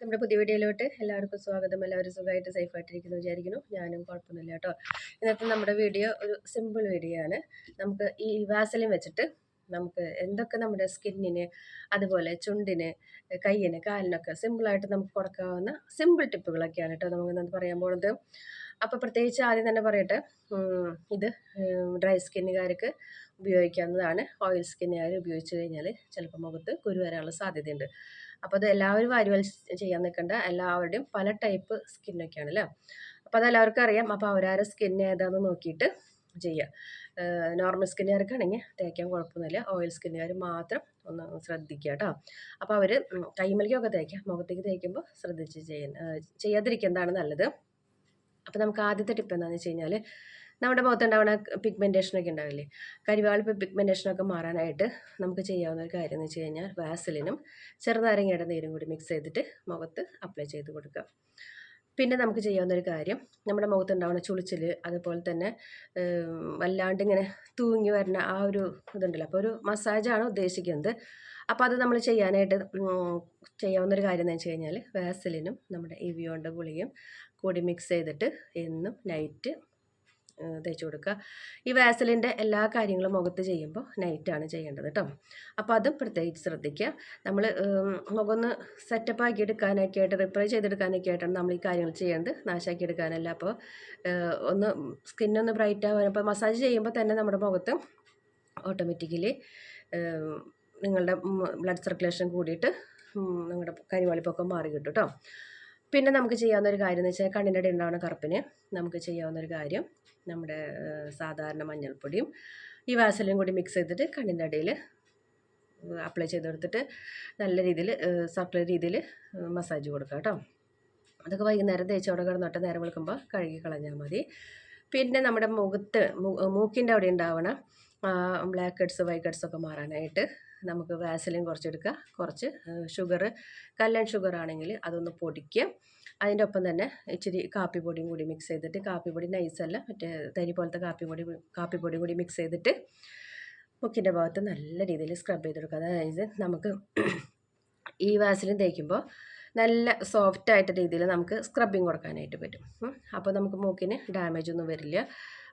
നമ്മുടെ പുതിയ വീഡിയോയിലോട്ട് എല്ലാവർക്കും സ്വാഗതം. എല്ലാവരും സുഖമായിട്ട് സേഫായിട്ടിരിക്കുന്നു വിചാരിക്കുന്നു. ഞാനും കുഴപ്പമൊന്നുമില്ല കേട്ടോ. ഇന്നത്തെ നമ്മുടെ വീഡിയോ ഒരു സിമ്പിൾ വീഡിയോ ആണ്. നമുക്ക് ഈ വാസലിൻ വെച്ചിട്ട് നമുക്ക് എന്തൊക്കെ നമ്മുടെ സ്കിന്നിന് അതുപോലെ ചുണ്ടിന് കയ്യിന് കാലിനൊക്കെ സിമ്പിളായിട്ട് നമുക്ക് കൊടുക്കാവുന്ന സിമ്പിൾ ടിപ്പുകളൊക്കെയാണ് കേട്ടോ നമുക്ക് ഇന്നത് പറയാൻ പോകുന്നത് അപ്പോൾ പ്രത്യേകിച്ച് ആദ്യം തന്നെ പറയട്ടെ. ഇത് ഡ്രൈ സ്കിന്നുകാർക്ക് ഉപയോഗിക്കാവുന്നതാണ്. ഓയിൽ സ്കിൻ ആയാലും ഉപയോഗിച്ച് കഴിഞ്ഞാൽ ചിലപ്പോൾ മുഖത്ത് കുരു വരാനുള്ള സാധ്യതയുണ്ട്. അപ്പോൾ അത് എല്ലാവരും വാരിവൽ ചെയ്യാൻ നിൽക്കേണ്ട എല്ലാവരുടെയും പല ടൈപ്പ് സ്കിന്നൊക്കെയാണ് അല്ലേ അപ്പോൾ അത് എല്ലാവർക്കും അറിയാം. അപ്പോൾ അവരാരെ സ്കിൻ ഏതാണെന്ന് നോക്കിയിട്ട് ചെയ്യുക നോർമൽ സ്കിന്നുകാർക്കാണെങ്കിൽ തേക്കാൻ കുഴപ്പമൊന്നുമില്ല. ഓയിൽ സ്കിന്നുകാർ മാത്രം ഒന്ന് ശ്രദ്ധിക്കുക കേട്ടോ. അപ്പോൾ അവർ കൈമലിക്കൊക്കെ തേക്കാം. മുഖത്തേക്ക് തേക്കുമ്പോൾ ശ്രദ്ധിച്ച് ചെയ്യാൻ ചെയ്യാതിരിക്കുന്നതാണ് നല്ലത്. അപ്പോൾ നമുക്ക് ആദ്യത്തെ ടിപ്പ് എന്താണെന്ന് വെച്ച് കഴിഞ്ഞാൽ നമ്മുടെ മുഖത്ത് മുഖത്തുണ്ടാവുന്ന പിഗ്മെന്റേഷനൊക്കെ ഉണ്ടാവില്ലേ? കരിവാളിപ്പ് പിഗ്മെന്റേഷനൊക്കെ മാറാനായിട്ട് നമുക്ക് ചെയ്യാവുന്ന ഒരു കാര്യം എന്ന് വെച്ച് കഴിഞ്ഞാൽ വാസലിനും ചെറുനാരങ്ങയുടെ നീരും കൂടി മിക്സ് ചെയ്തിട്ട് മുഖത്ത് അപ്ലൈ ചെയ്ത് കൊടുക്കുക. പിന്നെ നമുക്ക് ചെയ്യാവുന്ന ഒരു കാര്യം നമ്മുടെ മുഖത്ത് ഉണ്ടാവുന്ന ചുളിച്ചിൽ അതുപോലെ തന്നെ വല്ലാണ്ട് ഇങ്ങനെ തൂങ്ങി വരുന്ന ആ ഒരു ഇതുണ്ടല്ലോ. അപ്പോൾ ഒരു മസാജാണ് ഉദ്ദേശിക്കുന്നത്. അപ്പോൾ അത് നമ്മൾ ചെയ്യാനായിട്ട് ചെയ്യാവുന്ന ഒരു കാര്യം എന്ന് വെച്ച് കഴിഞ്ഞാൽ വാസലിനും നമ്മുടെ ഇവിയോണ്ട ഗുളിയും കൂടി മിക്സ് ചെയ്തിട്ട് എന്നും നൈറ്റ് തേച്ച് കൊടുക്കുക. ഈ വാസലിന്റെ എല്ലാ കാര്യങ്ങളും മുഖത്ത് ചെയ്യുമ്പോൾ നൈറ്റാണ് ചെയ്യേണ്ടത് കേട്ടോ. അപ്പോൾ അതും പ്രത്യേകിച്ച് ശ്രദ്ധിക്കുക. നമ്മൾ മുഖമൊന്ന് സെറ്റപ്പ് ആക്കി എടുക്കാനൊക്കെ ആയിട്ട് റിപ്പയർ ചെയ്തെടുക്കാനൊക്കെ ആയിട്ടാണ് നമ്മൾ ഈ കാര്യങ്ങൾ ചെയ്യേണ്ടത്. നാശാക്കി എടുക്കാനല്ല. അപ്പോൾ ഒന്ന് സ്കിന്നൊന്ന് ബ്രൈറ്റ് ആവാൻ അപ്പോൾ മസാജ് ചെയ്യുമ്പോൾ തന്നെ നമ്മുടെ മുഖത്ത് ഓട്ടോമാറ്റിക്കലി നിങ്ങളുടെ ബ്ലഡ് സർക്കുലേഷൻ കൂടിയിട്ട് നിങ്ങളുടെ കരിവാളിപ്പൊക്കെ മാറി കിട്ടും കേട്ടോ. പിന്നെ നമുക്ക് ചെയ്യാവുന്ന ഒരു കാര്യം എന്ന് വെച്ചാൽ കണ്ണിന്റെ ഇടയിൽ കറുപ്പിന് നമുക്ക് ചെയ്യാവുന്ന ഒരു കാര്യം നമ്മുടെ സാധാരണ മഞ്ഞൾപ്പൊടിയും ഈ വാസലിനും കൂടി മിക്സ് ചെയ്തിട്ട് കണ്ണിന്റെ ഇടയിൽ അപ്ലൈ ചെയ്ത് കൊടുത്തിട്ട് നല്ല രീതിയിൽ സർക്കുലർ രീതിയിൽ മസാജ് കൊടുക്കുക കേട്ടോ. അതൊക്കെ വൈകുന്നേരം തേച്ചോടെ കിടന്നിട്ട് നേരം വിളിക്കുമ്പോൾ കഴുകി കളഞ്ഞാൽ മതി. പിന്നെ നമ്മുടെ മുഖത്ത് മൂക്കിന്റെ അവിടെ ഉണ്ടാവണം ബ്ലാക്ക് ഹെഡ്സ് വൈറ്റ് ഹെഡ്സ് ഒക്കെ മാറാനായിട്ട് നമുക്ക് വാസലിൻ കുറച്ചെടുക്കുക. കുറച്ച് ഷുഗർ കല്ലൻ ഷുഗർ ആണെങ്കിൽ അതൊന്ന് പൊടിക്കുക. അതിന്റെ ഒപ്പം തന്നെ ഇച്ചിരി കാപ്പിപ്പൊടിയും കൂടി മിക്സ് ചെയ്തിട്ട് കാപ്പിപ്പൊടി നൈസല്ല മറ്റേ തരി പോലത്തെ കാപ്പിപ്പൊടി കാപ്പിപ്പൊടിയും കൂടി മിക്സ് ചെയ്തിട്ട് മുക്കിന്റെ ഭാഗത്ത് നല്ല രീതിയിൽ സ്ക്രബ് ചെയ്ത് കൊടുക്കുക അതായത് നമുക്ക് ഈ വാസലിൻ തേക്കുമ്പോൾ നല്ല സോഫ്റ്റ് ആയിട്ട് രീതിയിൽ നമുക്ക് സ്ക്രബിങ് കൊടുക്കാനായിട്ട് പറ്റും. അപ്പോൾ നമുക്ക് മൂക്കിന് ഡാമേജ് ഒന്നും വരില്ല.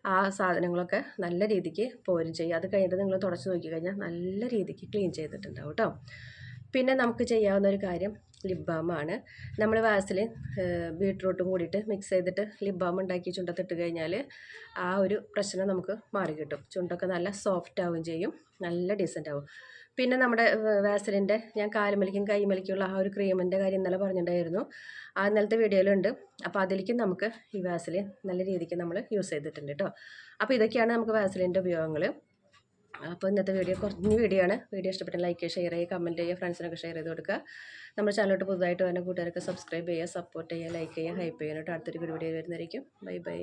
ആ സാധനങ്ങളൊക്കെ നല്ല രീതിക്ക് പോരും ചെയ്യും. അത് കഴിഞ്ഞിട്ട് നിങ്ങൾ തുടച്ച് നോക്കി കഴിഞ്ഞാൽ നല്ല രീതിക്ക് ക്ലീൻ ചെയ്തിട്ടുണ്ടാവും കേട്ടോ. പിന്നെ നമുക്ക് ചെയ്യാവുന്ന ഒരു കാര്യം ലിപ് ബാമാണ് നമ്മൾ വാസിൽ ബീട്രൂട്ടും കൂടിയിട്ട് മിക്സ് ചെയ്തിട്ട് ലിപ് ബാം ഉണ്ടാക്കി ചുണ്ടത്തിട്ട് കഴിഞ്ഞാൽ ആ ഒരു പ്രശ്നം നമുക്ക് മാറി കിട്ടും ചുണ്ടൊക്കെ നല്ല സോഫ്റ്റ് ആവുകയും ചെയ്യും. നല്ല ഡീസന്റ് ആവും. പിന്നെ നമ്മുടെ വാസലിന്റെ ഞാൻ കാലുമലിക്കും കൈമലിക്കുള്ള ആ ഒരു ക്രീമിന്റെ കാര്യം ഇന്നലെ പറഞ്ഞിട്ടുണ്ടായിരുന്നു. ആ ഇന്നലത്തെ വീഡിയോയിലുണ്ട്. അപ്പോൾ അതിലേക്കും നമുക്ക് ഈ വാസലിൻ നല്ല രീതിക്ക് നമ്മൾ യൂസ് ചെയ്തിട്ടുണ്ട് കേട്ടോ. അപ്പോൾ ഇതൊക്കെയാണ് നമുക്ക് വാസലിന്റെ ഉപയോഗങ്ങൾ. അപ്പോൾ ഇന്നത്തെ വീഡിയോ കുറഞ്ഞ വീഡിയോ ആണ്. വീഡിയോ ഇഷ്ടപ്പെട്ട ലൈക്ക് ഷെയർ ചെയ്യുക കമന്റ് ചെയ്യുക ഫ്രണ്ട്സിനൊക്കെ ഷെയർ ചെയ്ത് കൊടുക്കുക. നമ്മുടെ ചാനലോട്ട് പുതുതായിട്ട് വരുന്ന കൂട്ടുകാരൊക്കെ സബ്സ്ക്രൈബ് ചെയ്യുക സപ്പോർട്ട് ചെയ്യുക ലൈക്ക് ചെയ്യുക ഹൈപ്പ് ചെയ്യുക. കേട്ടോ അടുത്തൊരു വീഡിയോ വരുന്നതായിരിക്കും. Bye bye